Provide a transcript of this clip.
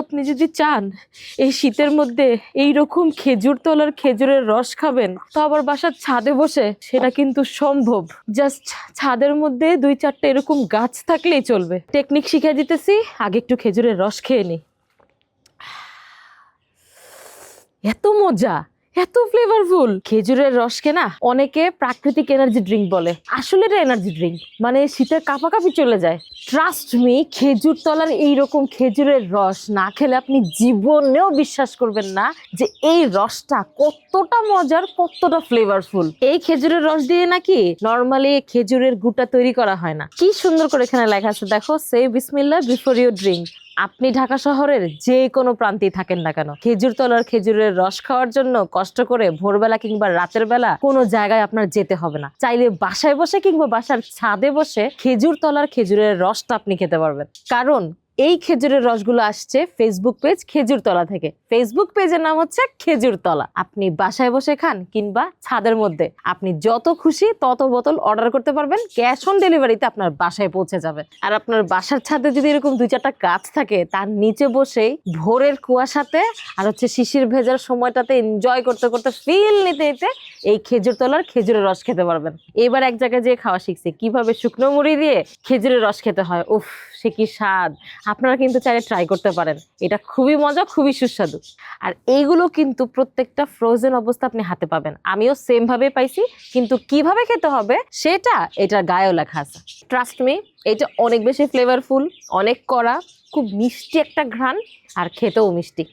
আপনি যদি চান, এই শীতের মধ্যে এই রকম খেজুর তলার খেজুরের রস খাবেন, তো আবার বাসার ছাদে বসে সেটা কিন্তু সম্ভব। জাস্ট ছাদের মধ্যে দুই চারটে এরকম গাছ থাকলেই চলবে। টেকনিক শিখিয়ে দিতেছি, আগে একটু খেজুরের রস খেয়ে নি। এত মজা, এত ফ্লেভারফুল খেজুরের রসকে না অনেকে প্রাকৃতিক এনার্জি ড্রিঙ্ক বলে। আসলে এটা এনার্জি ড্রিঙ্ক মানে শীতের কাপাকাপি চলে যায়। ট্রাস্ট মি খেজুর তলার এইরকম খেজুরের রস না খেলে আপনি জীবনেও বিশ্বাস করবেন না যে এই রসটা কতটা মজার, কতটা ফ্লেভারফুল এই খেজুরের রস দিয়ে নাকি নর্মালি খেজুরের গুটা তৈরি করা হয় না। কি সুন্দর করে এখানে লেখা আছে, দেখো সে বিসমিল্লা বিফোর ইউ ড্রিঙ্ক আপনি ঢাকা শহরের যে কোনো প্রান্তেই থাকেন না কেন। খেজুর তলার খেজুরের রস খাওয়ার জন্য কষ্ট করে ভোরবেলা কিংবা রাতের বেলা কোনো জায়গায় আপনার যেতে হবে না। চাইলে বাসায় বসে কিংবা বাসার ছাদে বসে খেজুর তলার খেজুরের রসটা আপনি খেতে পারবেন। কারণ এই খেজুরের রসগুলো আসছে ফেসবুক পেজ খেজুর তলা থেকে ফেসবুক পেজের নাম হচ্ছে খেজুর তলা আপনি বাসায় বসে খান কিংবা ছাদের মধ্যে। আপনি যত খুশি তত বোতল অর্ডার করতে পারবেন। ক্যাশ অন ডেলিভারিতে আপনার বাসায় পৌঁছে যাবে। আর আপনার বাসার ছাদে যদি এরকম দুই চারটা গাছ থাকে, তার নিচে বসেই ভোরের কুয়াশাতে আর হচ্ছে শিশির ভেজার সময়টাতে এনজয় করতে করতে ফিল নিতে নিতে এই খেজুর তলার খেজুরের রস খেতে পারবেন। এবার এক জায়গায় যেয়ে খাওয়া শিখছে। কীভাবে শুকনো মুড়ি দিয়ে খেজুরের রস খেতে হয়? উফ, সে কি স্বাদ! আপনারা কিন্তু চাইলে ট্রাই করতে পারেন। এটা খুবই মজা, খুবই সুস্বাদু। আর এইগুলো কিন্তু প্রত্যেকটা ফ্রোজেন অবস্থা আপনি হাতে পাবেন। আমিও সেমভাবে পাইছি, কিন্তু কীভাবে খেতে হবে সেটা এটা গায়েও লেখা আছে। ট্রাস্ট মি এটা অনেক বেশি ফ্লেভারফুল অনেক কড়া, খুব মিষ্টি একটা ঘ্রাণ, আর খেতেও মিষ্টি।